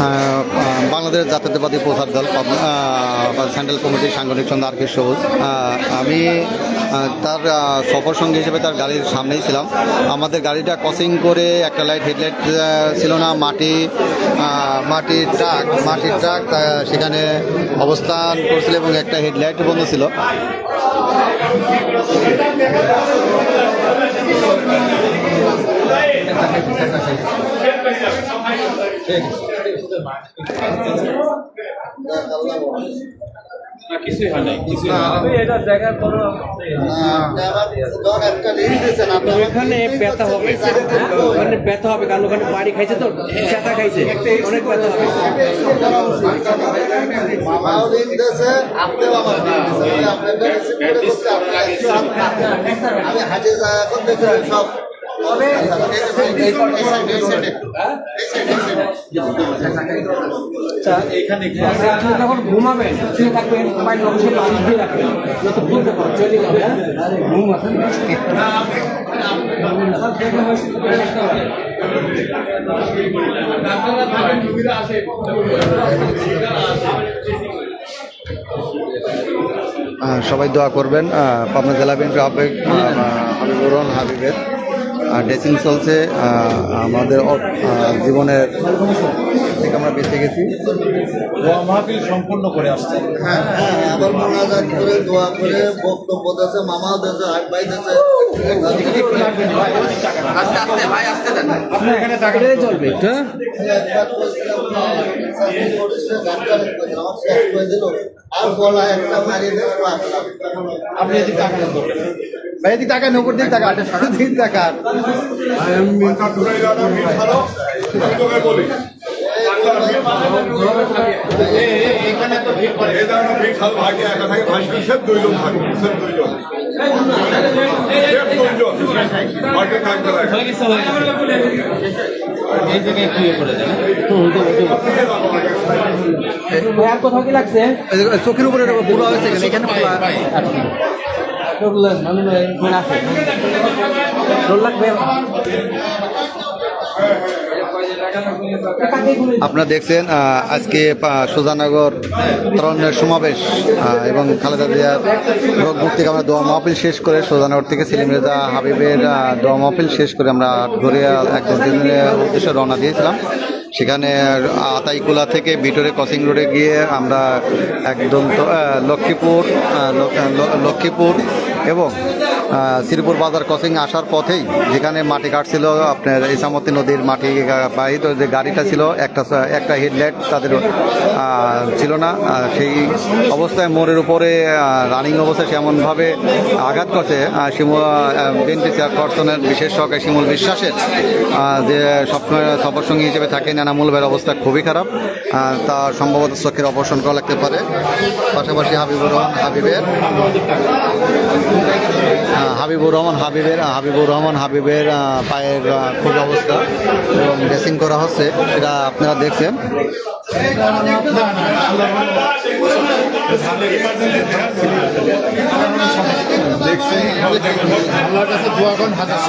আহ, বাংলাদেশ জাতীয়তাবাদী প্রচার দল সেন্ট্রাল কমিটির সাংগঠনিক সন্ধ্যা আর কে সবুজ। আমি তার সফর সঙ্গী হিসেবে তার গাড়ির সামনেই ছিলাম। আমাদের গাড়িটা ক্রসিং করে একটা লাইট হেডলাইট ছিল না মাটি মাটির ট্রাক মাটির ট্রাক সেখানে অবস্থান করছিল এবং একটা হেডলাইট বন্ধ ছিল। বাড়ি খাইছে তো চেতা খাইছে। অনেক ব্যথা হবে। সব আপনি যখন ঘুমাবেন শুয়ে থাকবেন মোবাইল অবশ্যই পানি দিয়ে রাখবেন যত চলে যাবে হ্যাঁ? ঘুম আছে আহ, সবাই দোয়া করবেন পাবনা জেলা বিএনপি আহ, হাবিবুর রহমান হাবিবের। ড্রেসিং চলছে আমাদের জীবনের থেকে আমরা বেঁচে গেছি। দোয়া মাহফিল সম্পূর্ণ করে আসছে। হ্যাঁ হ্যাঁ আবার মোনাজাত করে দোয়া করে বক্তব্য দিয়েছে মামাও দিয়েছে হাট ভাই দিয়েছে। আপনার এখানে। আপনি এদিকে টাকা দেন তো। টাকা দিন টাকা এখানে তো ভিড় করে। বিশাল ভাগে একা থাকে ভাসি সব দুইজন থাকে সব দুইজন সব দুইজন মাঠে থাকতে লাগে এই লাগবে? আপনারা দেখছেন আজকে সুজানগর তরুণের সমাবেশ এবং খালেদা জিয়ার রোগ মুক্তি আমরা দোয়া মাহফিল শেষ করে সুজানগর থেকে সেলিম রেজা হাবিবের দোয়া মাহফিল শেষ করে আমরা ঘুরিয়া একদম দিনের উদ্দেশ্যে রওনা দিয়েছিলাম। সেখানে আতাইকুলা থেকে ভিটোরে ক্রসিং রোডে গিয়ে আমরা একদম লক্ষ্মীপুর লক্ষ্মীপুর এবং শ্রীপুর বাজার ক্রসিং আসার পথেই যেখানে মাটি কাটছিল, আপনার ইসামতি নদীর মাটি বাহিত যে গাড়িটা ছিল, একটা একটা হেডলাইট তাদের ছিল না। সেই অবস্থায় মোড়ের উপরে রানিং অবস্থায় সে এমনভাবে আঘাত করছে শিমুল বিএনপি চেয়ারপারসনের বিশেষ সহকারী শিমুল বিশ্বাসের যে সবসময় সফর সঙ্গী হিসেবে থাকেন এনামুল ভাইয়ের অবস্থা খুবই খারাপ। তা সম্ভবত চোখের অপারেশন করা লাগতে পারে। পাশাপাশি হাবিবুর রহমান হাবিবের হাবিবুর রহমান হাবিবের হাবিবুর রহমান হাবিবের পায়ের খুব অবস্থা এবং ড্রেসিং করা হচ্ছে, সেটা আপনারা দেখছেন আল্লাহর কাছে হাজার।